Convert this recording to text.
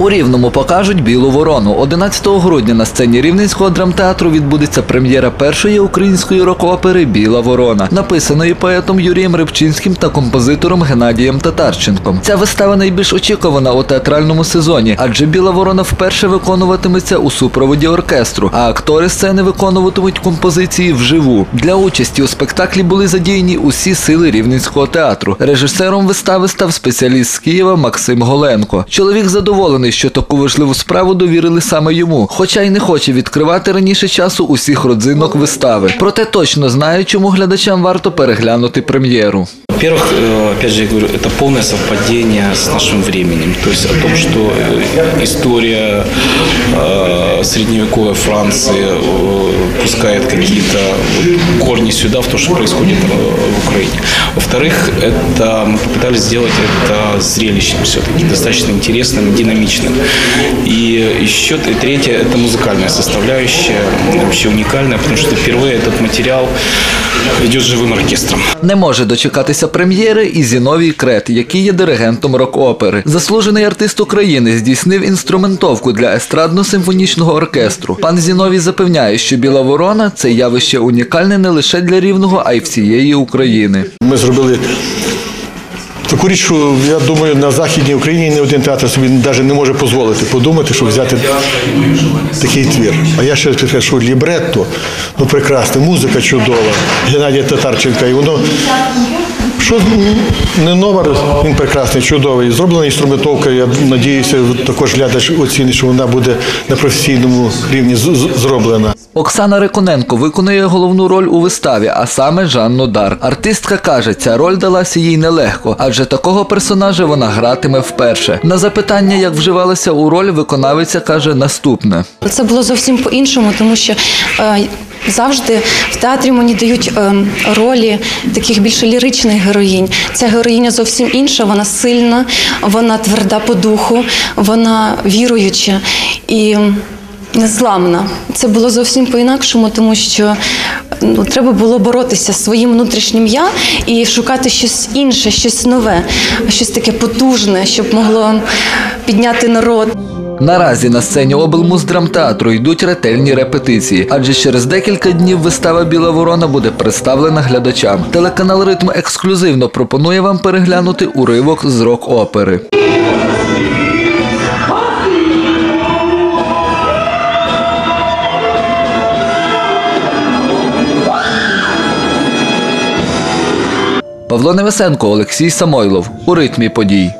У Рівному покажуть Білу ворону. 11 грудня на сцені Рівненського драмтеатру відбудеться прем'єра першої української рок-опери Біла ворона, написаної поетом Юрієм Рибчинським та композитором Геннадієм Татарченком. Ця вистава найбільш очікувана у театральному сезоні, адже Біла ворона вперше виконуватиметься у супроводі оркестру, а актори сцени виконуватимуть композиції вживу. Для участі у спектаклі були задіяні усі сили Рівненського театру. Режисером вистави став спеціаліст з Києва Максим Голенко. Чоловік задоволений, що таку важливу справу довірили саме йому, хоча й не хоче відкривати раніше часу усіх родзинок вистави. Проте точно знає, чому глядачам варто переглянути прем'єру. Во-первых, э, опять же, я говорю, это полное совпадение с нашим временем. То есть о том, что э, история э, средневековой Франции э, пускает какие-то вот корни сюда, в то, что происходит э, в Украине. Во-вторых, это мы попытались сделать это зрелищем все-таки, достаточно интересным, динамичным. И еще и третье, это музыкальная составляющая, вообще уникальная, потому что впервые этот материал идет живым оркестром. Не може дочекатися прем'єри і Зіновій Крет, який є диригентом рок-опери. Заслужений артист України здійснив інструментовку для естрадно-симфонічного оркестру. Пан Зіновій запевняє, що Біла ворона це явище унікальне не лише для рівного, а й всієї України. Ми зробили таку річ, що я думаю, на Західній Україні не один театр собі навіть не може дозволити подумати, щоб взяти такий твір. А я ще раз що лібретто, ну прекрасне, музика чудова, Геннадія Татарченка, і воно. Що не номер, він прекрасний, чудовий. Зроблена інструментовка. Я надіюся, також глядач оцінить, що вона буде на професійному рівні зроблена. Оксана Реконенко виконує головну роль у виставі, а саме Жанну Дар. Артистка каже, ця роль далася їй нелегко, адже такого персонажа вона гратиме вперше. На запитання, як вживалася у роль, виконавиця каже наступне. Це було зовсім по-іншому, тому що е, завжди в театрі мені дають е, ролі таких більше ліричних героїнь. Ця героїня зовсім інша, вона сильна, вона тверда по духу, вона віруюча і незламна. Це було зовсім по-інакшому, тому що ну, треба було боротися зі своїм внутрішнім я і шукати щось інше, щось нове, щось таке потужне, щоб могло підняти народ. Наразі на сцені облмуздрамтеатру йдуть ретельні репетиції, адже через декілька днів вистава Біла ворона буде представлена глядачам. Телеканал Ритм ексклюзивно пропонує вам переглянути уривок з рок-опери. Павло Невесенко, Олексій Самойлов у ритмі подій.